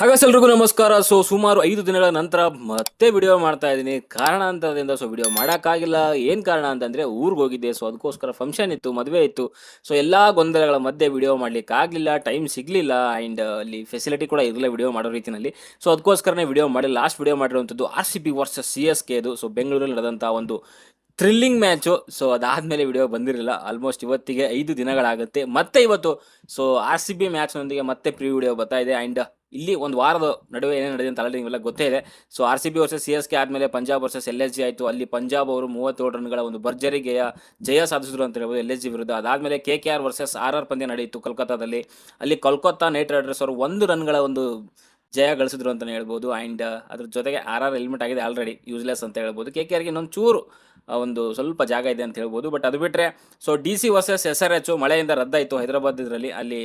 ಹಾಗಾದ್ರೆ ಎಲ್ರಿಗೂ ನಮಸ್ಕಾರ. ಸೊ ಸುಮಾರು ಐದು ದಿನಗಳ ನಂತರ ಮತ್ತೆ ವಿಡಿಯೋ ಮಾಡ್ತಾ ಇದ್ದೀನಿ. ಕಾರಣಾಂತರದಿಂದ ಸೊ ವಿಡಿಯೋ ಮಾಡೋಕ್ಕಾಗಿಲ್ಲ. ಏನು ಕಾರಣ ಅಂತಂದರೆ, ಊರಿಗೆ ಹೋಗಿದ್ದೆ. ಸೊ ಅದಕ್ಕೋಸ್ಕರ ಫಂಕ್ಷನ್ ಇತ್ತು, ಮದುವೆ ಇತ್ತು. ಸೊ ಎಲ್ಲ ಗೊಂದಲಗಳ ಮಧ್ಯೆ ವಿಡಿಯೋ ಮಾಡಲಿಕ್ಕೆ ಆಗಲಿಲ್ಲ ಟೈಮ್ ಸಿಗಲಿಲ್ಲ. ಆ್ಯಂಡ್ ಅಲ್ಲಿ ಫೆಸಿಲಿಟಿ ಕೂಡ ಇರಲಿಲ್ಲ ವಿಡಿಯೋ ಮಾಡೋ ರೀತಿಯಲ್ಲಿ ಸೊ ಅದಕ್ಕೋಸ್ಕರನೇ ವಿಡಿಯೋ ಮಾಡಿ ಲಾಸ್ಟ್ ವಿಡಿಯೋ ಮಾಡಿರುವಂಥದ್ದು R C B versus C S K ಇದು ಸೊ ಬೆಂಗಳೂರಲ್ಲಿ ನಡೆದಂಥ ಒಂದು ಥ್ರಿಲ್ಲಿಂಗ್ ಮ್ಯಾಚು ಸೊ ಅದಾದಮೇಲೆ ವಿಡಿಯೋ ಬಂದಿರಲಿಲ್ಲ. ಆಲ್ಮೋಸ್ಟ್ ಇವತ್ತಿಗೆ ಐದು ದಿನಗಳಾಗುತ್ತೆ. ಮತ್ತೆ ಇವತ್ತು ಸೊ ಆರ್ ಸಿ ಬಿ ಮ್ಯಾಚ್ನೊಂದಿಗೆ ಮತ್ತೆ ಪ್ರೀ ವಿಡಿಯೋ ಬರ್ತಾ ಇದೆ. ಆ್ಯಂಡ್ ಇಲ್ಲಿ ಒಂದು ವಾರದ ನಡುವೆ ಏನೇ ನಡೆದಿದೆ ಅಂತ ಆಲ್ರೆಡಿ ನಿಮಗೆಲ್ಲ ಗೊತ್ತೇ ಇದೆ. So R C B versus C S K ಆದಮೇಲೆ Punjab versus L S G ಆಯಿತು. ಅಲ್ಲಿ ಪಂಜಾಬ್ ಅವರು ಮೂವತ್ತೇಳು ರನ್ಗಳ ಒಂದು ಭರ್ಜರಿ ಜಯ ಜಯ ಸಾಧಿಸಿದ್ರು ಅಂತ ಹೇಳ್ಬೋದು ಎಲ್ ಎಸ್ ಜಿ ವಿರುದ್ಧ. ಅದಾದಮೇಲೆ K K R versus R R ಪಂದ್ಯ ನಡೆಯಿತು ಕೋಲ್ಕತ್ತಾದಲ್ಲಿ. ಅಲ್ಲಿ ಕೋಲ್ಕತ್ತಾ ನೈಟ್ ರೈಡರ್ಸ್ ಅವರು ಒಂದು ರನ್ಗಳ ಒಂದು ಜಯ ಗಳಿಸಿದ್ರು ಅಂತಲೇ ಹೇಳ್ಬೋದು. ಆ್ಯಂಡ್ ಅದ್ರ ಜೊತೆಗೆ ಆರ್ ಆರ್ ಹೆಲ್ಮೆಟ್ ಆಗಿದೆ ಆಲ್ರೆಡಿ ಯೂಸ್ಲೆಸ್ ಅಂತ ಹೇಳ್ಬೋದು. ಕೆ ಕೆ ಆರ್ಗೆ ಇನ್ನೊಂದು ಚೂರು ಒಂದು ಸ್ವಲ್ಪ ಜಾಗ ಇದೆ ಅಂತ ಹೇಳ್ಬೋದು. ಬಟ್ ಅದು ಬಿಟ್ಟರೆ so D C versus S R H ಮಳೆಯಿಂದ ರದ್ದಾಯಿತು ಹೈದರಾಬಾದ್ ಇದರಲ್ಲಿ. ಅಲ್ಲಿ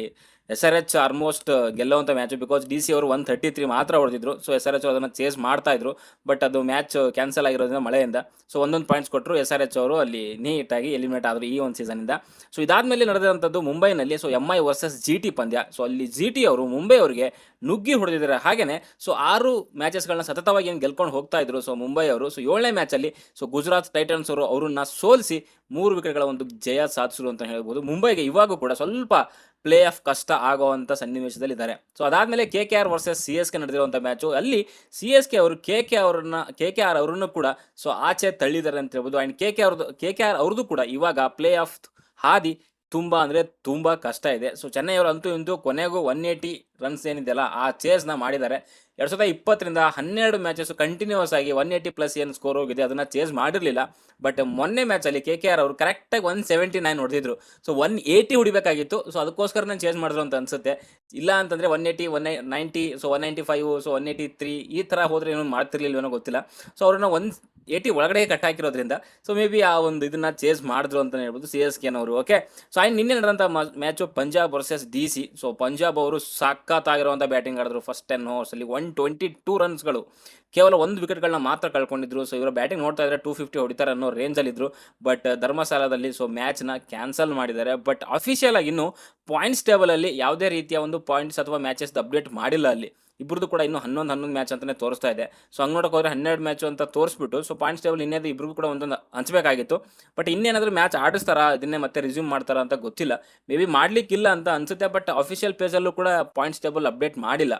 ಎಸ್ ಆರ್ ಎಚ್ ಆಲ್ಮೋಸ್ಟ್ ಗೆಲ್ಲುವಂಥ ಮ್ಯಾಚ್ ಬಿಕಾಸ್ ಡಿ ಸಿ ಅವರು ಒನ್ ತರ್ಟಿ ತ್ರೀ ಮಾತ್ರ ಹೊಡೆದಿದ್ರು. ಸೊ ಎಸ್ ಆರ್ ಎಚ್ ಅದನ್ನು ಚೇಸ್ ಮಾಡ್ತಾ ಇದ್ರು. ಬಟ್ ಅದು ಮ್ಯಾಚ್ ಕ್ಯಾನ್ಸಲ್ ಆಗಿರೋದ್ರಿಂದ ಮಳೆಯಿಂದ. ಸೊ ಒಂದೊಂದು ಪಾಯಿಂಟ್ಸ್ ಕೊಟ್ಟರು ಎಸ್ ಆರ್ ಎಚ್ ಅವರು ಅಲ್ಲಿ ನೀಟಾಗಿ ಎಲಿಮಿನೇಟ್ ಆದರು ಈ ಒಂದು ಸೀಸನಿಂದ ಸೊ ಇದಾದಮೇಲೆ ನಡೆದಂಥದ್ದು ಮುಂಬೈನಲ್ಲಿ. So M I versus G T ಪಂದ್ಯ. ಸೊ ಅಲ್ಲಿ ಜಿ ಟಿ ಅವರು ಮುಂಬೈ ಅವರಿಗೆ ನುಗ್ಗಿ ಹೊಡೆದಿದ್ದಾರೆ. ಹಾಗೆಯೇ ಸೊ ಆರು ಮ್ಯಾಚಸ್ಗಳನ್ನ ಸತತವಾಗಿ ಏನು ಗೆಲ್ಕೊಂಡು ಹೋಗ್ತಾ ಇದ್ರು. ಸೊ ಮುಂಬೈ ಅವರು. ಸೊ ಏಳನೇ ಮ್ಯಾಚಲ್ಲಿ ಸೊ ಗುಜರಾತ್ ಟೈಟನ್ಸ್ ಅವರು ಅವರನ್ನ ಸೋಲಿಸಿ ಮೂರು ವಿಕೆಟ್ಗಳ ಒಂದು ಜಯ ಸಾಧಿಸಿದ್ರು ಅಂತ ಹೇಳ್ಬೋದು. ಮುಂಬೈಗೆ ಇವಾಗೂ ಕೂಡ ಸ್ವಲ್ಪ ಪ್ಲೇ ಆಫ್ ಕಷ್ಟ ಆಗುವಂಥ ಸನ್ನಿವೇಶದಲ್ಲಿ ಇದ್ದಾರೆ ಸೊ ಅದಾದಮೇಲೆ K K R versus C S K ನಡೆದಿರುವಂಥ match ಅಲ್ಲಿ ಸಿ ಎಸ್ ಕೆ ಅವರು ಕೆ ಕೆ ಅವ್ರನ್ನ ಕೆ ಕೆ ಆರ್ ಅವರನ್ನು ಕೂಡ ಸೊ ಆಚೆ ತಳ್ಳಿದ್ದಾರೆ ಅಂತ ಹೇಳ್ಬೋದು. ಆ್ಯಂಡ್ ಕೆ ಕೆ ಅವ್ರದ್ದು ಕೆ ಕೆ ಆರ್ ಅವ್ರದ್ದು ಕೂಡ ಇವಾಗ ಪ್ಲೇ ಆಫ್ ಹಾದಿ ತುಂಬ ಅಂದರೆ ತುಂಬ ಕಷ್ಟ ಇದೆ. ಸೊ ಚೆನ್ನೈ ಅವರು ಅಂತೂ ಇಂತೂ ಕೊನೆಗೂ ಒನ್ ಏಯ್ಟಿ ರನ್ಸ್ ಏನಿದೆಯಲ್ಲ, ಆ ಚೇಸ್ನ ಮಾಡಿದ್ದಾರೆ. ಎರಡು ಸಾವಿರದ ಇಪ್ಪತ್ತರಿಂದ ಹನ್ನೆರಡು ಮ್ಯಾಚಸ್ ಕಂಟಿನ್ಯೂಸ್ ಆಗಿ ಒನ್ ಏಯ್ಟಿ ಪ್ಲಸ್ ಏನು ಸ್ಕೋರ್ ಹೋಗಿದೆ, ಅದನ್ನು ಚೇಂಜ್ ಮಾಡಿರಲಿಲ್ಲ. ಬಟ್ ಮೊನ್ನೆ ಮ್ಯಾಚಲ್ಲಿ ಕೆ ಕೆ ಆರ್ ಅವರು ಕರೆಕ್ಟಾಗಿ ಒನ್ ಸೆವೆಂಟಿ ನೈನ್ ಹೊಡೆದಿದ್ರು. ಸೊ ಒನ್ ಏಯ್ಟಿ ಹೊಡಿಬೇಕಾಗಿತ್ತು. ಸೊ ಅದಕ್ಕೋಸ್ಕರ ನಾನು ಚೇಂಜ್ ಮಾಡಿದ್ರು ಅಂತ ಅನ್ಸುತ್ತೆ. ಇಲ್ಲ ಅಂತಂದರೆ one eighty one ninety so one ninety five so one eighty three ಈ ಥರ ಹೋದರೆ ಏನೋ ಮಾಡ್ತಿರ್ಲಿಲ್ವೇನೋ ಗೊತ್ತಿಲ್ಲ. ಸೊ ಅವ್ರನ್ನ ಒನ್ ಏಯ್ಟಿ ಒಳಗಡೆ ಕಟ್ ಹಾಕಿರೋದ್ರಿಂದ ಸೊ ಮೇ ಬಿ ಆ ಒಂದು ಇದನ್ನ ಚೇಸ್ ಮಾಡಿದ್ರು ಅಂತಲೇ ಹೇಳ್ಬೋದು ಸಿ ಎಸ್ ಕೆನವರು ಓಕೆ ಸೊ ಆಯ್ತು ನಿನ್ನೆ ನಡೆದಂಥ match Punjab versus D C so Punjab ಅವರು ಸಖತ್ತಾಗಿರುವಂಥ ಬ್ಯಾಟಿಂಗ್ ಆಡಿದ್ರು ಫಸ್ಟ್ ಟೆನ್ ಓವರ್ಸಲ್ಲಿ ಒನ್ ಟ್ವೆಂಟಿ ಟೂ ರನ್ಸ್ಗಳು ಕೇವಲ ಒಂದು ವಿಕೆಟ್ಗಳನ್ನ ಮಾತ್ರ ಕಳ್ಕೊಂಡಿದ್ರು. ಸೊ ಇವರ ಬ್ಯಾಟಿಂಗ್ ನೋಡ್ತಾ ಇದ್ರೆ ಟೂ ಫಿಫ್ಟಿ ಹೊಡಿತಾರೆ ಅನ್ನೋ ರೇಂಜಲ್ಲಿದ್ದರು ಬಟ್ ಧರ್ಮಸ್ಥಳದಲ್ಲಿ ಸೊ ಮ್ಯಾಚ್ನ ಕ್ಯಾನ್ಸಲ್ ಮಾಡಿದ್ದಾರೆ. ಬಟ್ ಅಫಿಷಿಯಲ್ ಆಗಿ ಇನ್ನೂ ಪಾಯಿಂಟ್ಸ್ ಟೇಬಲಲ್ಲಿ ಯಾವುದೇ ರೀತಿಯ ಒಂದು ಪಾಯಿಂಟ್ಸ್ ಅಥವಾ ಮ್ಯಾಚಸ್ ಅಪ್ಡೇಟ್ ಮಾಡಿಲ್ಲ ಅಲ್ಲಿ. ಇಬ್ಬರದು ಕೂಡ ಇನ್ನೂ ಹನ್ನೊಂದು ಹನ್ನೊಂದು ಮ್ಯಾಚ್ ಅಂತಲೇ ತೋರಿಸ್ತಾ ಇದೆ. ಸೊ ಹಂಗೆ ನೋಡೋಕೆ ಹೋದ್ರೆ ಹನ್ನೆರಡು ಮ್ಯಾಚ್ ಅಂತ ತೋರಿಸ್ಬಿಟ್ಟು ಸೊ ಪಾಯಿಂಟ್ಸ್ ಟೇಬಲ್ ಇನ್ನೇದು ಇಬ್ರು ಕೂಡ ಒಂದೊಂದು ಹಂಚಬೇಕಾಗಿತ್ತು. ಬಟ್ ಇನ್ನೇನಾದರೂ ಮ್ಯಾಚ್ ಆಡಿಸ್ತಾರಾ? ಇದನ್ನೇ ಮತ್ತೆ ರಿಸ್ಯೂಮ್ ಮಾಡ್ತಾರಾ ಅಂತ ಗೊತ್ತಿಲ್ಲ. ಮೇ ಬಿ ಮಾಡಲಿಕ್ಕಿಲ್ಲ ಅಂತ ಅನ್ಸುತ್ತೆ ಬಟ್ ಅಫಿಷಿಯಲ್ ಪೇಜಲ್ಲೂ ಕೂಡ ಪಾಯಿಂಟ್ಸ್ ಟೇಬಲ್ ಅಪ್ಡೇಟ್ ಮಾಡಿಲ್ಲ.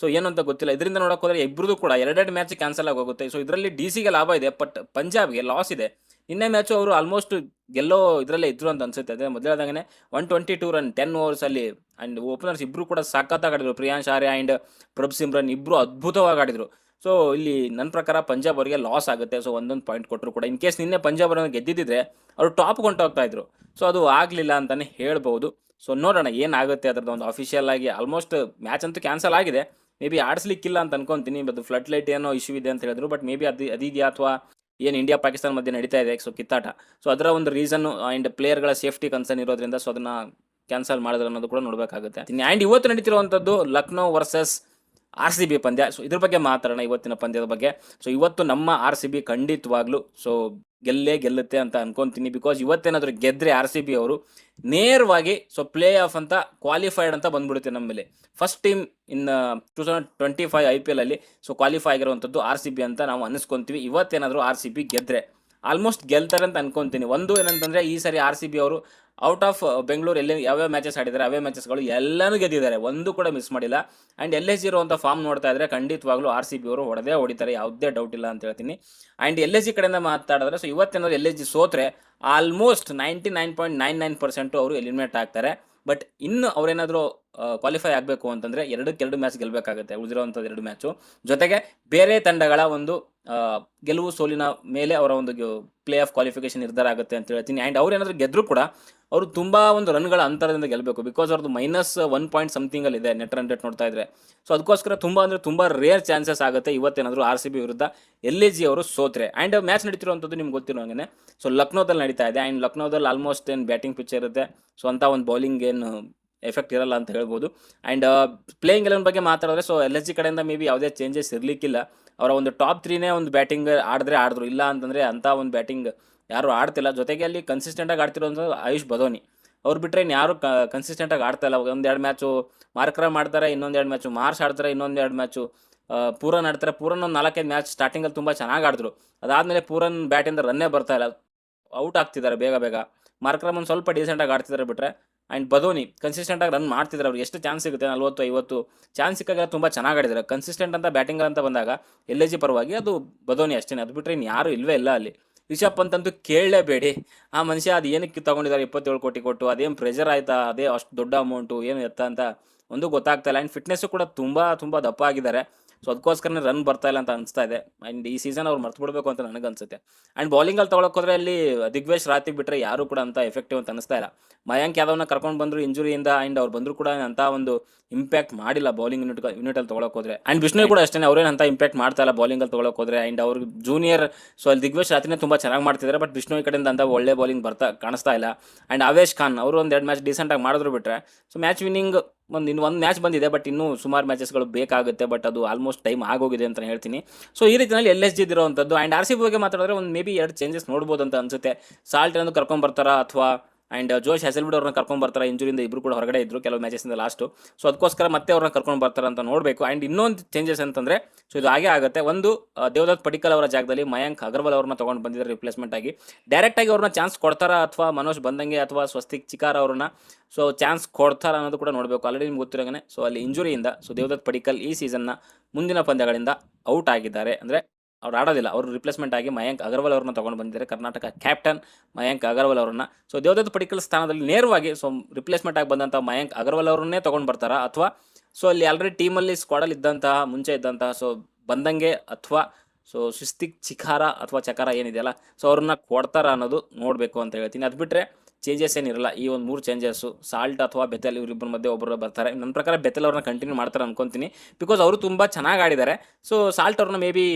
ಸೊ ಏನು ಅಂತ ಗೊತ್ತಿಲ್ಲ. ಇದರಿಂದ ನೋಡೋಕೆ ಹೋದ್ರೆ ಇಬ್ಬರದು ಕೂಡ ಎರಡೆರಡು ಮ್ಯಾಚ್ ಕ್ಯಾನ್ಸಲ್ ಆಗೋಗುತ್ತೆ ಸೊ ಇದರಲ್ಲಿ ಡಿ ಸಿಗೆ ಲಾಭ ಇದೆ ಬಟ್ ಪಂಜಾಬ್ಗೆ ಲಾಸ್ ಇದೆ. ನಿನ್ನೆ ಮ್ಯಾಚು ಅವರು ಆಲ್ಮೋಸ್ಟ್ ಗೆಲ್ಲೋ ಇದರಲ್ಲೇ ಇದ್ರು ಅಂತ ಅನ್ಸುತ್ತೆ. ಅದೇ ಮೊದಲಾದಂಗೆ one twenty two run ten ಓವರ್ಸಲ್ಲಿ and openers ಇಬ್ಬರು ಕೂಡ ಸಖತ್ತಾಗಿ ಆಡಿದ್ರು. ಪ್ರಿಯಾಂಶ್ ಆರ್ಯ ಆ್ಯಂಡ್ ಪ್ರಭ್ ಸಿಮ್ರನ್ ಇಬ್ಬರು ಅದ್ಭುತವಾಗಿ ಆಡಿದ್ರು. ಸೊ ಇಲ್ಲಿ ನನ್ನ ಪ್ರಕಾರ ಪಂಜಾಬ್ ಅವರಿಗೆ ಲಾಸ್ ಆಗುತ್ತೆ. ಸೊ ಒಂದೊಂದು ಪಾಯಿಂಟ್ ಕೊಟ್ಟರು ಕೂಡ. ಇನ್ ಕೇಸ್ ನಿನ್ನೆ ಪಂಜಾಬ್ ಅವರನ್ನು ಗೆದ್ದಿದ್ದರೆ ಅವರು ಟಾಪ್ ಹೋಗ್ತಾ ಇದ್ರು. ಸೊ ಅದು ಆಗಲಿಲ್ಲ ಅಂತಲೇ ಹೇಳ್ಬೋದು ಸೊ ನೋಡೋಣ ಏನಾಗುತ್ತೆ ಅದರದ್ದು ಒಂದು ಅಫಿಷಿಯಲ್ ಆಗಿ ಆಲ್ಮೋಸ್ಟ್ ಮ್ಯಾಚ್ ಅಂತೂ ಕ್ಯಾನ್ಸಲ್ ಆಗಿದೆ. ಮೇ ಬಿ ಆಡಿಸ್ಲಿಕ್ಕಿಲ್ಲ ಅಂತ ಅನ್ಕೊಂತೀನಿ ಅದು ಫ್ಲಡ್ ಲೈಟ್ ಏನೋ ಇಶ್ಯೂ ಇದೆ ಅಂತ ಹೇಳಿದ್ರು ಬಟ್ ಮೇ ಬಿ ಅದು, ಅದಿದೆಯಾ ಅಥವಾ ಏನು ಇಂಡಿಯಾ ಪಾಕಿಸ್ತಾನ ಮಧ್ಯೆ ನಡೀತಾ ಇದೆ ಸೊ ಕಿತ್ತಾಟ. ಸೊ ಅದರ ಒಂದು ರೀಸನ್ ಆ್ಯಂಡ್ ಪ್ಲೇಯರ್ಗಳ ಸೇಫ್ಟಿ ಕನ್ಸರ್ನ್ ಇರೋದ್ರಿಂದ ಸೊ ಅದನ್ನ ಕ್ಯಾನ್ಸಲ್ ಮಾಡಿದ್ರು ಅನ್ನೋದು ಕೂಡ ನೋಡಬೇಕಾಗುತ್ತೆ. ಆ್ಯಂಡ್ ಇವತ್ತು ನಡೀತಿರುವಂಥದ್ದು Lucknow versus R C B ಪಂದ್ಯ. ಸೊ ಇದ್ರ ಬಗ್ಗೆ ಮಾತಾಡೋಣ ಇವತ್ತಿನ ಪಂದ್ಯದ ಬಗ್ಗೆ. ಸೊ ಇವತ್ತು ನಮ್ಮ ಆರ್ ಸಿ ಬಿ ಖಂಡಿತವಾಗ್ಲೂ ಸೊ ಗೆಲ್ಲೇ ಗೆಲ್ಲುತ್ತೆ ಅಂತ ಅನ್ಕೊಂತೀನಿ. ಬಿಕಾಸ್ ಇವತ್ತೇನಾದರೂ ಗೆದ್ರೆ ಆರ್ ಸಿ ಬಿ ಅವರು ನೇರವಾಗಿ ಸೊ ಪ್ಲೇ ಆಫ್ ಅಂತ ಕ್ವಾಲಿಫೈಡ್ ಅಂತ ಬಂದ್ಬಿಡುತ್ತೆ ನಮ್ಮ ಮೇಲೆ first team in two thousand twenty five I P L ಅಲ್ಲಿ ಸೊ ಕ್ವಾಲಿಫೈ ಆಗಿರುವಂಥದ್ದು ಆರ್ ಸಿ ಬಿ ಅಂತ ನಾವು ಅನಿಸ್ಕೊಂತೀವಿ. ಇವತ್ತೇನಾದರೂ ಆರ್ ಸಿ ಬಿ ಗೆದ್ರೆ. ಆಲ್ಮೋಸ್ಟ್ ಗೆಲ್ತಾರೆ ಅಂತ ಅನ್ಕೊಂತೀನಿ. ಒಂದು ಏನಂತಂದರೆ, ಈ ಸರಿ ಆರ್ ಸಿ ಬಿ ಅವರು ಔಟ್ ಆಫ್ ಬೆಂಗಳೂರು ಎಲ್ಲಿ ಯಾವ್ಯಾವ ಮ್ಯಾಚಸ್ ಆಡಿದ್ದಾರೆ, ಅವೇ ಮ್ಯಾಚಸ್ಗಳು ಎಲ್ಲನೂ ಗೆದ್ದಿದ್ದಾರೆ. ಒಂದು ಕೂಡ ಮಿಸ್ ಮಾಡಿಲ್ಲ. ಆ್ಯಂಡ್ ಎಲ್ ಎಸ್ ಇರುವಂಥ ಫಾರ್ಮ್ ನೋಡ್ತಾ ಇದ್ರೆ ಖಂಡಿತವಾಗ್ಲೂ ಆರ್ ಸಿ ಬಿ ಅವರು ಹೊಡೆದೇ ಹೊಡಿತಾರೆ, ಯಾವುದೇ ಡೌಟ್ ಇಲ್ಲ ಅಂತ ಹೇಳ್ತೀನಿ. ಆ್ಯಂಡ್ ಎಲ್ ಎಸ್ ಜಿ ಕಡೆಯಿಂದ ಮಾತಾಡಿದ್ರೆ ಸೊ ಇವತ್ತೇನಾದ್ರು L S G ಸೋತ್ರೆ almost ninety nine point nine nine percent ಅವರು ಎಲಿಮಿನೇಟ್ ಆಗ್ತಾರೆ. ಬಟ್ ಇನ್ನು ಅವರೇನಾದರೂ ಕ್ವಾಲಿಫೈ ಆಗಬೇಕು ಅಂತಂದರೆ ಎರಡಕ್ಕೆ ಎರಡು ಮ್ಯಾಚ್ ಗೆಲ್ಲಬೇಕಾಗುತ್ತೆ ಉಳಿದಿರುವಂಥದ್ದು ಎರಡು ಮ್ಯಾಚು ಜೊತೆಗೆ ಬೇರೆ ತಂಡಗಳ ಒಂದು ಗೆಲುವು ಸೋಲಿನ ಮೇಲೆ ಅವರ ಒಂದು ಪ್ಲೇ ಆಫ್ ಕ್ವಾಲಿಫಿಕೇಶನ್ ನಿರ್ಧಾರ ಆಗುತ್ತೆ ಅಂತ ಹೇಳ್ತೀನಿ. ಆ್ಯಂಡ್ ಅವ್ರು ಏನಾದರೂ ಗೆದ್ದರೂ ಕೂಡ ಅವರು ತುಂಬ ಒಂದು ರನ್ಗಳ ಅಂತರದಿಂದ ಗೆಲ್ಲಬೇಕು ಬಿಕಾಸ್ ಅವ್ರದ್ದು ಮೈನಸ್ ಒನ್ ಪಾಯಿಂಟ್ ಸಮಥಿಂಗಲ್ಲಿ ಇದೆ ನೆಟ್ ರನ್ ರೇಟ್ ನೋಡ್ತಾ ಇದ್ರೆ. ಸೊ ಅದಕ್ಕೋಸ್ಕರ ತುಂಬ ಅಂದರೆ ತುಂಬ ರೇರ್ ಚಾನ್ಸಸ್ ಆಗುತ್ತೆ ಇವತ್ತೇನಾದರೂ ಆರ್ ಸಿ ಬಿ ವಿರುದ್ಧ ಎಲ್ ಎ ಜಿ ಅವರು ಸೋತ್ರೆ. ಆ್ಯಂಡ್ ಮ್ಯಾಚ್ ನಡೀತಿರುವಂಥದ್ದು ನಿಮ್ಗೆ ಗೊತ್ತಿರೋ ಹಾಗೆ ಸೊ ಲಕ್ನೋದಲ್ಲಿ ನಡೀತಾ ಇದೆ. ಆ್ಯಂಡ್ ಲಕ್ನೋದಲ್ಲಿ ಆಲ್ಮೋಸ್ಟ್ ಏನು ಬ್ಯಾಟಿಂಗ್ ಪಿಚ್ಚರ್ ಇರುತ್ತೆ. ಸೊ ಅಂಥ ಒಂದು ಬೌಲಿಂಗ್ ಏನು ಎಫೆಕ್ಟ್ ಇರಲ್ಲ ಅಂತ ಹೇಳ್ಬೋದು. ಆ್ಯಂಡ್ ಪ್ಲೇಯಿಂಗ್ ಎಲೆವನ್ ಬಗ್ಗೆ ಮಾತಾಡಿದ್ರೆ ಸೊ ಎಲ್ ಎಸ್ ಜಿ ಕಡೆಯಿಂದ ಮೇ ಬಿ ಯಾವುದೇ ಚೇಂಜಸ್ ಇರಲಿಕ್ಕಿಲ್ಲ. ಅವರ ಒಂದು ಟಾಪ್ ತ್ರೀನೇ ಒಂದು ಬ್ಯಾಟಿಂಗ್ ಆಡಿದ್ರೆ ಆಡಿದ್ರು. ಇಲ್ಲ ಅಂತಂದರೆ ಅಂಥ ಒಂದು ಬ್ಯಾಟಿಂಗ್ ಯಾರು ಆಡ್ತಿಲ್ಲ. ಜೊತೆಗೆ ಅಲ್ಲಿ ಕನ್ಸಿಸ್ಟೆಂಟಾಗಿ ಆಡ್ತಿರೋದು ಆಯುಷ್ ಬದೋನಿ ಅವ್ರು ಬಿಟ್ಟರೆ ಯಾರು ಕನ್ಸಿಸ್ಟೆಂಟಾಗಿ ಆಡ್ತಾ ಇಲ್ಲ. ಒಂದೆರಡು ಮ್ಯಾಚು ಮಾರ್ಕ್ರ ಮಾಡ್ತಾರೆ, ಇನ್ನೊಂದೆರಡು ಮ್ಯಾಚು ಮಾರ್ಚ್ ಆಡ್ತಾರೆ, ಇನ್ನೊಂದೆರಡು ಮ್ಯಾಚು ಪೂರನ್ ಆಡ್ತಾರೆ. ಪೂರನ್ ಒಂದು ನಾಲ್ಕೈದು ಮ್ಯಾಚ್ ಸ್ಟಾರ್ಟಿಂಗಲ್ಲಿ ತುಂಬ ಚೆನ್ನಾಗಿ ಆಡಿದ್ರು. ಅದಾದಮೇಲೆ ಪೂರನ್ ಬ್ಯಾಟಿಂದ ರನ್ನೇ ಬರ್ತಾ ಇಲ್ಲ. ಔಟ್ ಆಗ್ತಿದ್ದಾರೆ ಬೇಗ ಬೇಗ. ಮಾರ್ಕ್ರಮ್ ಒಂದು ಸ್ವಲ್ಪ ಡೀಸೆಂಟಾಗಿ ಆಡ್ತಿದ್ದಾರೆ ಬಿಟ್ಟರೆ ಆ್ಯಂಡ್ ಬದೋನಿ ಕನ್ಸಿಸ್ಟೆಂಟಾಗಿ ರನ್ ಮಾಡ್ತಿದ್ದಾರೆ ಅವ್ರಿಗೆ ಎಷ್ಟು ಚಾನ್ಸ್ ಸಿಗುತ್ತೆ? ನಲ್ವತ್ತು, ಐವತ್ತು. ಚಾನ್ಸ್ ಸಿಕ್ಕಾಗ ತುಂಬ ಚೆನ್ನಾಗಿ ಆಡಿದ್ದಾರೆ ಕನ್ಸಿಸ್ಟೆಂಟ್ ಅಂತ ಬ್ಯಾಟಿಂಗ್ ಅಂತ ಬಂದಾಗ ಎಲ್ ಎ ಜಿ ಪರವಾಗಿ ಅದು ಬದೋನಿ ಅಷ್ಟೇ ಅದು ಬಿಟ್ಟರೆ ಇನ್ನು ಯಾರು ಇಲ್ಲವೇ ಇಲ್ಲ ಅಲ್ಲಿ. ರಿಷಬ್ ಪಂತ್ ಅಂತೂ ಕೇಳಲೇಬೇಡಿ. ಆ ಮನುಷ್ಯ ಅದು ಏನಕ್ಕೆ ತಗೊಂಡಿದ್ದಾರೆ ಇಪ್ಪತ್ತೇಳು ಕೋಟಿ ಕೊಟ್ಟು ಅದೇನು ಪ್ರೆಷರ್ ಆಯ್ತಾ? ಅದೇ ಅಷ್ಟು ದೊಡ್ಡ ಅಮೌಂಟು ಏನು ಎತ್ತ ಅಂತ ಒಂದು ಗೊತ್ತಾಗ್ತಾ ಇಲ್ಲ. ಆ್ಯಂಡ್ ಫಿಟ್ನೆಸ್ಸು ಕೂಡ ತುಂಬ ತುಂಬ ದಪ್ಪ ಆಗಿದ್ದಾರೆ. ಸೊ ಅದಕ್ಕೋಸ್ಕರನೇ ರನ್ ಬರ್ತಾ ಇಲ್ಲ ಅಂತ ಅನಿಸ್ತಾ ಇದೆ. ಆ್ಯಂಡ್ ಈ ಸೀಸನ್ ಅವ್ರು ಮರ್ತು ಬಿಡಬೇಕು ಅಂತ ನನಗೆ ನನಗನ್ಸುತ್ತೆ ಆ್ಯಂಡ್ ಬೌಲಿಂಗಲ್ಲಿ ತೊಗೊಳಕ್ಕೆ ಹೋದ್ರೆ ಅಲ್ಲಿ ದಿಗ್ವೇಶ್ ರಾತಿ ಬಿಟ್ಟರೆ ಯಾರು ಕೂಡ ಅಂತ ಎಫೆಕ್ಟಿವ್ ಅಂತ ಅನಿಸ್ತಾ ಇಲ್ಲ. ಮಯಾಂಕ್ ಯಾದವ್ನ ಕರ್ಕೊಂಡು ಬಂದರು ಇಂಜುರಿಯಿಂದ ಆ್ಯಂಡ್ ಅವ್ರು ಬಂದರೂ ಕೂಡ ಅಂತ ಒಂದು ಇಂಪ್ಯಾಕ್ಟ್ ಮಾಡಿಲ್ಲ ಬೌಲಿಂಗ್ ಯೂನಿಟ್ ಯೂನಿಟಲ್ಲಿ ತೊಗೊಳಕ್ಕೆ ಹೋದ್ರೆ ಆ್ಯಂಡ್ ವಿಷ್ಣು ಕೂಡ ಅಷ್ಟೇ ಅವ್ರೇನು ಅಂತ ಇಂಪ್ಯಾಕ್ಟ್ ಮಾಡ್ತಾ ಇಲ್ಲ ಬೌಲಿಂಗಲ್ಲಿ ತೊಗೊಳಕ್ಕೆ ಹೋದ್ರೆ ಆ್ಯಂಡ್ ಅವ್ರಿಗೆ ಜೂನಿಯರ್ ಸೊ ಅಲ್ಲಿ ದಿಗ್ವೇಶ್ ರಾತ್ರಿನೇ ತುಂಬ ಚೆನ್ನಾಗಿ ಮಾಡ್ತಿದ್ದಾರೆ ಬಟ್ ವಿಷ್ಣು ಈ ಕಡೆಯಿಂದ ಅಂತ ಒಳ್ಳೆ ಬೌಲಿಂಗ್ ಬರ್ತಾ ಕಾಣಿಸ್ತಾ ಇಲ್ಲ. ಆ್ಯಂಡ್ ಅವೇಶ್ ಖಾನ್, ಅವರು ಒಂದು ಎರಡು ಮ್ಯಾಚ್ ಡೀಸೆಂಟಾಗಿ ಮಾಡಿದ್ರು ಬಿಟ್ಟರೆ ಸೊ ಮ್ಯಾಚ್ ವಿನ್ನಿಂಗ್ ಒಂದು ಇನ್ನು ಒಂದು ಮ್ಯಾಚ್ ಬಂದಿದೆ ಬಟ್ ಇನ್ನೂ ಸುಮಾರು ಮ್ಯಾಚಸ್ಗಳು ಬೇಕಾಗುತ್ತೆ ಬಟ್ ಅದು ಆಲ್ಮೋಸ್ಟ್ ಟೈಮ್ ಆಗೋಗಿದೆ ಅಂತ ಹೇಳ್ತೀನಿ. ಸೊ ಈ ರೀತಿಯಲ್ಲಿ L S G and R C B ಬಗ್ಗೆ ಮಾತಾಡಿದ್ರೆ ಒಂದು ಮೇ ಬಿ ಎರಡು ಚೇಂಜಸ್ ನೋಡ್ಬೋದು ಅಂತ ಅನ್ಸುತ್ತೆ. ಸಾಲ್ಟ್ ಏನೋ ಕರ್ಕೊಂಡ್ಬರ್ತಾರಾ ಅಥವಾ ಆ್ಯಂಡ್ ಜೋಶ್ ಹೆಸಲ್ಬಿಡ್ ಅವ್ರನ್ನ ಕರ್ಕೊಂಡು ಬರ್ತಾರೆ? ಇಂಜುರಿಯಿಂದ ಇಬ್ಬರು ಕೂಡ ಹೊರಗಡೆ ಇದ್ರು ಕೆಲವು ಮ್ಯಾಚಸ್ಸಿಂದ ಲಾಸ್ಟು ಸೊ ಅದಕ್ಕೋಸ್ಕರ ಮತ್ತೆ ಅವ್ರನ್ನ ಕರ್ಕೊಂಡು ಬರ್ತಾರೆ ಅಂತ ನೋಡಬೇಕು. ಆ್ಯಂಡ್ ಇನ್ನೊಂದು ಚೇಂಜಸ್ ಅಂತಂದರೆ ಸೊ ಇದು ಹಾಗೆ ಆಗುತ್ತೆ. ಒಂದು ಆ, ದೇವದತ್ ಪಡಿಕಲ್ ಅವರ ಜಾಗದಲ್ಲಿ ಮಯಾಂಕ್ ಅಗರ್ವಾಲ್ ಅವ್ರನ್ನ ತೊಗೊಂಡು ಬಂದಿದ್ದಾರೆ ರಿಪ್ಲೇಸ್ಮೆಂಟ್ ಆಗಿ. ಡೈರೆಕ್ಟಾಗಿ ಅವ್ರನ್ನ ಚಾನ್ಸ್ ಕೊಡ್ತಾರಾ ಅಥವಾ ಮನೋಜ್ ಬಂದಂಗೆ ಅಥವಾ ಸ್ವಸ್ತಿಕ್ ಚಿಕಾರ್ ಅವ್ರನ್ನ? ಸೊ ಚಾನ್ಸ್ ಕೊಡ್ತಾರ ಅನ್ನೋದು ಕೂಡ ನೋಡಬೇಕು. ಆಲ್ರೆಡಿ ನಿಮ್ಗೆ ಗೊತ್ತಿರೋಂಗೆ ಸೊ ಅಲ್ಲಿ ಇಂಜುರಿಯಿಂದ ಸೊ ದೇವದತ್ ಪಡಿಕಲ್ ಈ ಸೀಸನ್ನ ಮುಂದಿನ ಪಂದ್ಯಗಳಿಂದ ಔಟ್ ಆಗಿದ್ದಾರೆ. ಅಂದರೆ ಅವ್ರು ಆಡೋದಿಲ್ಲ. ಅವರು ರಿಪ್ಲೇಸ್ಮೆಂಟ್ ಆಗಿ ಮಯಾಂಕ್ ಅಗರ್ವಾಲ್ ಅವ್ರನ್ನ ತೊಗೊಂಡು ಬಂದಿದ್ದಾರೆ. ಕರ್ನಾಟಕ ಕ್ಯಾಪ್ಟನ್ ಮಯಾಂಕ್ ಅಗರ್ವಾಲ್ ಅವರನ್ನ. ಸೊ ದೇವದತ್ ಪಡಿಕಲ್ ಸ್ಥಾನದಲ್ಲಿ ನೇರವಾಗಿ ಸೊ ರಿಪ್ಲೇಸ್ಮೆಂಟ್ ಆಗಿ ಬಂದಂಥ ಮಯಾಂಕ್ ಅಗರ್ವಾಲ್ ಅವರನ್ನೇ ತೊಗೊಂಡು ಬರ್ತಾರಾ? ಅಥವಾ ಸೊ ಅಲ್ಲಿ ಆಲ್ರೆಡಿ ಟೀಮಲ್ಲಿ ಸ್ಕ್ವಾಡಲ್ಲಿ ಇದ್ದಂತಹ ಮುಂಚೆ ಇದ್ದಂತಹ ಸೊ ಬಂದಂಗೆ ಅಥವಾ ಸೊ ಶಿಸ್ತಿಕ್ ಚಿಖಾರ ಅಥವಾ ಚಕಾರ ಏನಿದೆಯಲ್ಲ ಸೊ ಅವ್ರನ್ನ ಕೊಡ್ತಾರ ಅನ್ನೋದು ನೋಡಬೇಕು ಅಂತ ಹೇಳ್ತೀನಿ. ಅದು ಬಿಟ್ಟರೆ ಚೇಂಜಸ್ ಏನಿರಲ್ಲ ಈ ಒಂದು ಮೂರು ಚೇಂಜಸ್ಸು ಸಾಲ್ಟ್ ಅಥವಾ ಬೆತೆಲ್ ಇವರಿಬ್ಬರ ಮಧ್ಯೆ ಒಬ್ಬರು ಬರ್ತಾರೆ. ನನ್ನ ಪ್ರಕಾರ ಬೆತೆಲ್ ಅವ್ರನ್ನ ಕಂಟಿನ್ಯೂ ಮಾಡ್ತಾರೆ ಅನ್ಕೊಂತೀನಿ. ಬಿಕಾಸ್ ಅವರು ತುಂಬ ಚೆನ್ನಾಗಿ ಆಡಿದ್ದಾರೆ. ಸೊ ಸಾಲ್ಟ್ ಅವ್ರನ್ನ ಮೇ ಬಿ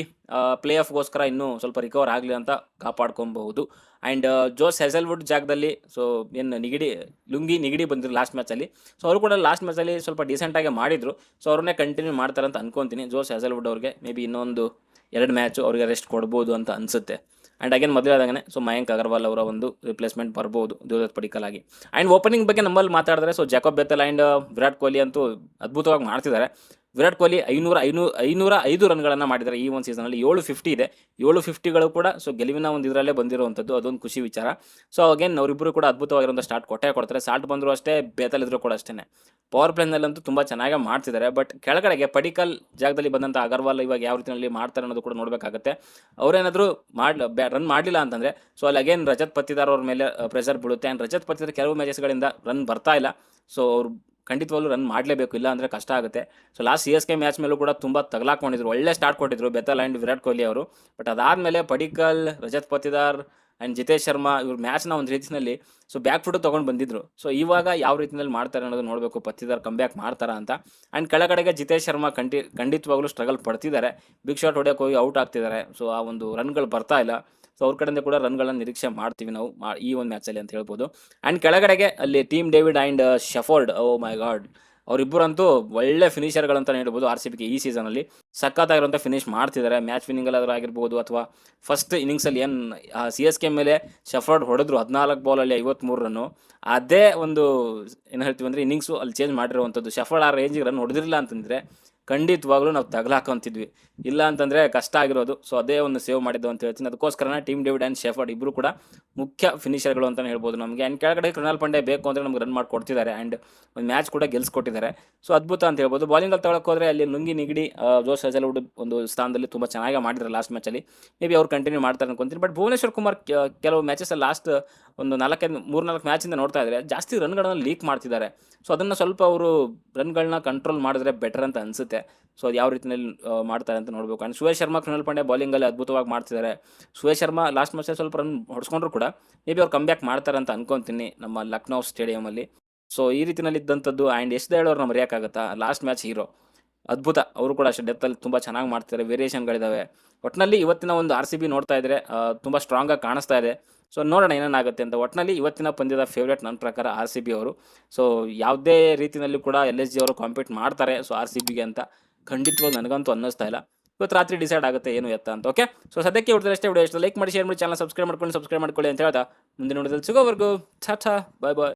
ಪ್ಲೇ ಆಫ್ಗೋಸ್ಕರ ಇನ್ನೂ ಸ್ವಲ್ಪ ರಿಕವರ್ ಆಗಲಿ ಅಂತ ಕಾಪಾಡ್ಕೊಬಹುದು. ಆ್ಯಂಡ್ ಜೋಸ್ ಹೆಸಲ್ವುಡ್ ಜಾಗದಲ್ಲಿ ಸೊ ಏನು ನಿಗಡಿ, ಲುಂಗಿ ನಿಗಡಿ ಬಂದಿದ್ರು ಲಾಸ್ಟ್ ಮ್ಯಾಚಲ್ಲಿ ಸೊ ಅವರು ಕೂಡ ಲಾಸ್ಟ್ ಮ್ಯಾಚಲ್ಲಿ ಸ್ವಲ್ಪ ಡೀಸೆಂಟಾಗಿ ಮಾಡಿದರು. ಸೊ ಅವ್ರನ್ನೇ ಕಂಟಿನ್ಯೂ ಮಾಡ್ತಾರೆ ಅಂತ ಅನ್ಕೊತೀನಿ. ಜೋಸ್ ಹೆಸಲ್ವುಡ್ ಅವ್ರಿಗೆ ಮೇ ಬಿ ಇನ್ನೊಂದು ಎರಡು ಮ್ಯಾಚು ಅವ್ರಿಗೆ ರೆಸ್ಟ್ ಕೊಡ್ಬೋದು ಅಂತ ಅನಿಸುತ್ತೆ. ಆ್ಯಂಡ್ ಅಗೇನ್ ಮೊದಲೇ ಆದಂಗೆ ಸೊ ಮಯಾಂಕ್ ಅಗರ್ವಾಲ್ ಅವರ ಒಂದು ರಿಪ್ಲೇಸ್ಮೆಂಟ್ ಬರ್ಬೋದು, ದೇವದತ್ ಪಡಿಕಲ್ ಆಗಿ. ಆ್ಯಂಡ್ ಓಪನಿಂಗ್ ಬಗ್ಗೆ ನಮ್ಮಲ್ಲಿ ಮಾತಾಡಿದ್ರೆ so Jacob Bethell and Virat Kohli ಅಂತೂ ಅದ್ಭುತವಾಗಿ ಮಾಡ್ತಿದ್ದಾರೆ. ವಿರಾಟ್ ಕೊಹ್ಲಿ ಐನೂರ ಐನೂ ಐನೂರ ಐದು ರನ್ಗಳನ್ನು ಮಾಡಿದ್ದಾರೆ ಈ ಒಂದು ಸೀಸನಲ್ಲಿ ಏಳು ಫಿಫ್ಟಿ ಇದೆ. ಏಳು ಫಿಫ್ಟಿಗಳು ಕೂಡ ಸೊ ಗೆಲುವಿನ ಒಂದು ಇದರಲ್ಲೇ ಬಂದಿರುವಂಥದ್ದು, ಅದೊಂದು ಖುಷಿ ವಿಚಾರ. ಸೊ ಅಗೇನ್ ಅವರಿಬ್ಬರು ಕೂಡ ಅದ್ಭುತವಾಗಿರುವಂಥ ಸ್ಟಾರ್ಟ್ ಕೊಟ್ಟೆ ಕೊಡ್ತಾರೆ. ಸಾಲ್ಟ್ ಬಂದರೂ ಅಷ್ಟೇ ಬೇತಲಿದ್ರು ಕೂಡ ಅಷ್ಟೇ ಪವರ್ ಪ್ಲೇನಲ್ಲಂತೂ ತುಂಬ ಚೆನ್ನಾಗೇ ಮಾಡ್ತಿದ್ದಾರೆ. ಬಟ್ ಕೆಳಗಡೆಗೆ ಪಡಿಕಲ್ ಜಾಗದಲ್ಲಿ ಬಂದಂಥ ಅಗರ್ವಾಲ್ ಇವಾಗ ಯಾವ ರೀತಿಯಲ್ಲಿ ಮಾಡ್ತಾರೆ ಅನ್ನೋದು ಕೂಡ ನೋಡಬೇಕಾಗುತ್ತೆ. ಅವರೇನಾದರೂ ಮಾಡ್ಲ ರನ್ ಮಾಡಲಿಲ್ಲ ಅಂತಂದರೆ ಸೊ ಅಲ್ಲಿ ಅಗೇನ್ ರಜತ್ ಪತ್ತಿದಾರ್ ಅವ್ರ ಮೇಲೆ ಪ್ರೆಷರ್ ಬೀಳುತ್ತೆ. ಆ್ಯಂಡ್ ರಜತ್ ಪತ್ತಿದಾರ್ ಕೆಲವು ಮ್ಯಾಚಸ್ಗಳಿಂದ ರನ್ ಬರ್ತಾ ಇಲ್ಲ. ಸೊ ಅವ್ರು ಖಂಡಿತವಾಗ್ಲೂ ರನ್ ಮಾಡಲೇಬೇಕು ಇಲ್ಲ ಅಂದರೆ ಕಷ್ಟ ಆಗುತ್ತೆ. So last C S K match ಮೇಲೂ ಕೂಡ ತುಂಬ ತಗಲಾಕೊಂಡಿದ್ರು. ಒಳ್ಳೆ ಸ್ಟಾರ್ಟ್ ಕೊಟ್ಟಿದ್ರು ಬೆತಲ್ ಆ್ಯಂಡ್ ವಿರಾಟ್ ಕೊಹ್ಲಿ ಅವರು. ಬಟ್ ಅದಾದಮೇಲೆ ಪಡಿಕಲ್, ರಜತ್ ಪತಿದಾರ್ ಆ್ಯಂಡ್ ಜಿತೇಶ್ ಶರ್ಮಾ ಇವ್ರ ಮ್ಯಾಚ್ನ ಒಂದು ರೀತಿಯಲ್ಲಿ ಸೊ ಬ್ಯಾಕ್ ಫುಟ್ ತೊಗೊಂಡು ಬಂದಿದ್ರು. ಸೊ ಇವಾಗ ಯಾವ ರೀತಿಯಲ್ಲಿ ಮಾಡ್ತಾರೆ ಅನ್ನೋದು ನೋಡಬೇಕು. ಪತ್ತಿದಾರ್ ಕಂಬ್ಯಾಕ್ ಮಾಡ್ತಾರ ಅಂತ. ಆ್ಯಂಡ್ ಕೆಳಗಡೆಗೆ ಜಿತೇಶ್ ಶರ್ಮಾ ಖಂಡಿ, ಖಂಡಿತವಾಗ್ಲೂ ಸ್ಟ್ರಗಲ್ ಪಡ್ತಿದ್ದಾರೆ. ಬಿಗ್ ಶಾಟ್ ಹೊಡೆಯೋಕೆ ಹೋಗಿ ಔಟ್ ಆಗ್ತಿದ್ದಾರೆ. ಸೊ ಆ ಒಂದು ರನ್ಗಳು ಬರ್ತಾ ಇಲ್ಲ. ಸೊ ಅವ್ರ ಕಡೆಯಿಂದ ಕೂಡ ರನ್ಗಳನ್ನು ನಿರೀಕ್ಷೆ ಮಾಡ್ತೀವಿ ನಾವು ಈ ಒಂದು ಮ್ಯಾಚಲ್ಲಿ ಅಂತ ಹೇಳ್ಬೋದು. ಆ್ಯಂಡ್ ಕೆಳಗಡೆಗೆ ಅಲ್ಲಿ Tim David and Shepherd oh my god ಅವರಿಬ್ಬರಂತೂ ಒಳ್ಳೆ ಫಿನಿಷರ್ಗಳಂತ ಹೇಳ್ಬೋದು ಆರ್ ಸಿ ಬಿಗೆ ಈ ಸೀಸನಲ್ಲಿ ಸಖತ್ತಾಗಿರುವಂಥ ಫಿನಿಶ್ ಮಾಡ್ತಿದ್ದಾರೆ ಮ್ಯಾಚ್ ವಿನ್ನಿಂಗಲ್ಲಾದ್ರೂ ಆಗಿರ್ಬೋದು ಅಥವಾ ಫಸ್ಟ್ ಇನ್ನಿಂಗ್ಸಲ್ಲಿ ಏನು ಸಿ ಎಸ್ ಕೆ ಮೇಲೆ ಶಫರ್ಡ್ ಹೊಡೆದ್ರು ಹದಿನಾಲ್ಕು ಬಾಲಲ್ಲಿ ಐವತ್ತ್ಮೂರು ರನ್ನು. ಅದೇ ಒಂದು, ಏನು ಹೇಳ್ತೀವಿ ಅಂದರೆ ಇನ್ನಿಂಗ್ಸು ಅಲ್ಲಿ ಚೇಂಜ್ ಮಾಡಿರುವಂಥದ್ದು ಶಫರ್ಡ್ ಆ ರೇಂಜಿಗೆ ರನ್ ಹೊಡೆದಿರಲಿಲ್ಲ ಅಂತಂದರೆ ಖಂಡಿತವಾಗ್ಲೂ ನಾವು ತಗಲಾಕೊಂತಿದ್ವಿ. ಇಲ್ಲ ಅಂತಂದರೆ ಕಷ್ಟ ಆಗಿರೋದು. ಸೊ ಅದೇ ಒಂದು ಸೇವ್ ಮಾಡಿದ್ದು ಅಂತ ಹೇಳ್ತೀನಿ. ಅದಕ್ಕೋಸ್ಕರನೇ ಟೀಮ್ ಡೇವಿಡ್ ಆ್ಯಂಡ್ ಶೆಫರ್ಡ್ ಇಬ್ಬರು ಕೂಡ ಮುಖ್ಯ ಫಿನಿಷರ್ಗಳು ಅಂತಲೇ ಹೇಳ್ಬೋದು ನಮಗೆ. ಆ್ಯಂಡ್ ಕೆಳಗಡೆ ಕೃಣಾಲ್ ಪಾಂಡೆ ಬೇಕು ಅಂದರೆ ನಮ್ಗೆ ರನ್ ಮಾಡಿ ಕೊಡ್ತಿದ್ದಾರೆ ಆ್ಯಂಡ್ ಒಂದು ಮ್ಯಾಚ್ ಕೂಡ ಗೆಲ್ಸ್ಕೊಟ್ಟಿದ್ದಾರೆ. ಸೊ ಅದ್ಭುತ ಅಂತ ಹೇಳ್ಬೋದು. ಬಾಲಿಂಗಲ್ಲಿ ಹೋದರೆ ಅಲ್ಲಿ ನುಂಗಿ ನಿಗಡಿ ಜೋಶ್ ಹಜಲ್ವುಡ್ ಒಂದು ಸ್ಥಾನದಲ್ಲಿ ತುಂಬ ಚೆನ್ನಾಗಿ ಮಾಡಿದ್ರು ಲಾಸ್ಟ್ ಮ್ಯಾಚಲ್ಲಿ ಮೇ ಬಿ ಅವ್ರು ಕಂಟಿನ್ಯೂ ಮಾಡ್ತಾರೆ ಅನ್ಕೊಂತೀನಿ. ಬಟ್ ಭುವನೇಶ್ವರ್ ಕುಮಾರ್ ಕೆಲವು ಮ್ಯಾಚಸ್ ಲಾಸ್ಟ್ ಒಂದು ನಾಲ್ಕೈದು ಮೂರು ನಾಲ್ಕು ಮ್ಯಾಚಿಂದ ನೋಡ್ತಾ ಇದ್ದಾರೆ ಜಾಸ್ತಿ ರನ್ಗಳನ್ನು ಲೀಕ್ ಮಾಡ್ತಿದ್ದಾರೆ. ಸೊ ಅದನ್ನು ಸ್ವಲ್ಪ ಅವರು ರನ್ಗಳನ್ನ ಕಂಟ್ರೋಲ್ ಮಾಡಿದ್ರೆ ಬೆಟರ್ ಅಂತ ಅನಿಸುತ್ತೆ. ಸೊ ಅದು ಯಾವ ರೀತಿಯಲ್ಲಿ ಮಾಡ್ತಾರೆ ಅಂತ ನೋಡಬೇಕು. ಆ್ಯಂಡ್ ಸುರೇಶ್ ಶರ್ಮಾ, ಕೃಣಲ್ ಪಾಂಡೆ ಬೌಲಿಂಗಲ್ಲಿ ಅದ್ಭುತವಾಗಿ ಮಾಡ್ತಿದ್ದಾರೆ. ಸುರೇಶ್ ಶರ್ಮಾ ಲಾಸ್ಟ್ ಮ್ಯಾಚಲ್ಲಿ ಸ್ವಲ್ಪ ರನ್ ಹೊಡ್ಸ್ಕೊಂಡ್ರು ಕೂಡ ಮೇ ಬಿ ಅವ್ರು ಕಮ್ಬ್ಯಾಕ್ ಮಾಡ್ತಾರೆ ಅಂತ ಅನ್ಕೊಂತೀನಿ ನಮ್ಮ ಲಕ್ನೋ ಸ್ಟೇಡಿಯಮಲ್ಲಿ ಸೊ ಈ ರೀತಿಯಲ್ಲಿ ಇದ್ದಂಥದ್ದು ಆ್ಯಂಡ್ ಎಷ್ಟು ಹೇಳೋರು ನಮ್ಮ ಮರೆಯೋಕ್ಕಾಗತ್ತಾ? ಲಾಸ್ಟ್ ಮ್ಯಾಚ್ ಹೀರೋ ಅದ್ಭುತ. ಅವರು ಕೂಡ ಅಷ್ಟೇ ಡೆತ್ತಲ್ಲಿ ತುಂಬ ಚೆನ್ನಾಗಿ ಮಾಡ್ತಿದ್ದಾರೆ. ವೇರಿಯೇಷನ್ಗಳಿದ್ದಾವೆ ಒಟ್ಟಿನಲ್ಲಿ ಇವತ್ತಿನ ಒಂದು ಆರ್ ಸಿ ಬಿ ನೋಡ್ತಾ ಇದ್ರೆ ತುಂಬ ಸ್ಟ್ರಾಂಗಾಗಿ ಕಾಣಿಸ್ತಾ ಇದೆ. ಸೊ ನೋಡೋಣ ಏನೇನಾಗುತ್ತೆ ಅಂತ. ಒಟ್ಟಿನಲ್ಲಿ ಇವತ್ತಿನ ಪಂದ್ಯದ ಫೇವ್ರೇಟ್ ನನ್ನ ಪ್ರಕಾರ ಆರ್ ಸಿ ಬಿ ಅವರು. ಸೊ ಯಾವುದೇ ರೀತಿಯಲ್ಲಿ ಕೂಡ ಎಲ್ ಎಸ್ ಜಿ ಅವರು ಕಾಂಪೀಟ್ ಮಾಡ್ತಾರೆ. ಸೊ ಆರ್ ಸಿ ಬಿಗೆ ಅಂತ ಖಂಡಿತವಾಗಿ ನನಗಂತೂ ಅನ್ನಿಸ್ತಾ ಇಲ್ಲ. ಇವತ್ತು ರಾತ್ರಿ ಡಿಸೈಡ್ ಆಗುತ್ತೆ ಏನು ಎತ್ತ ಅಂತ ಓಕೆ ಸೊ ಸದ್ಯಕ್ಕೆ ಹುಡುಗರು ಅಷ್ಟೇ. ವಿಡಿಯೋ ಲೈಕ್ ಮಾಡಿ ಶೇರ್ ಮಾಡಿ ಚಾನಲ್ ಸಬ್ಸ್ಕ್ರೈಬ್ ಮಾಡ್ಕೊಂಡು ಸಬ್ಸ್ಕ್ರೈಬ್ ಮಾಡ್ಕೊಳ್ಳಿ ಅಂತ ಹೇಳ್ತಾ ಮುಂದಿನ ನೋಡಿದಲ್ಲಿ ಸಿಗೋವರೆಗೂ. ಛಾ ಛಾ ಬಾಯ್ ಬಾಯ್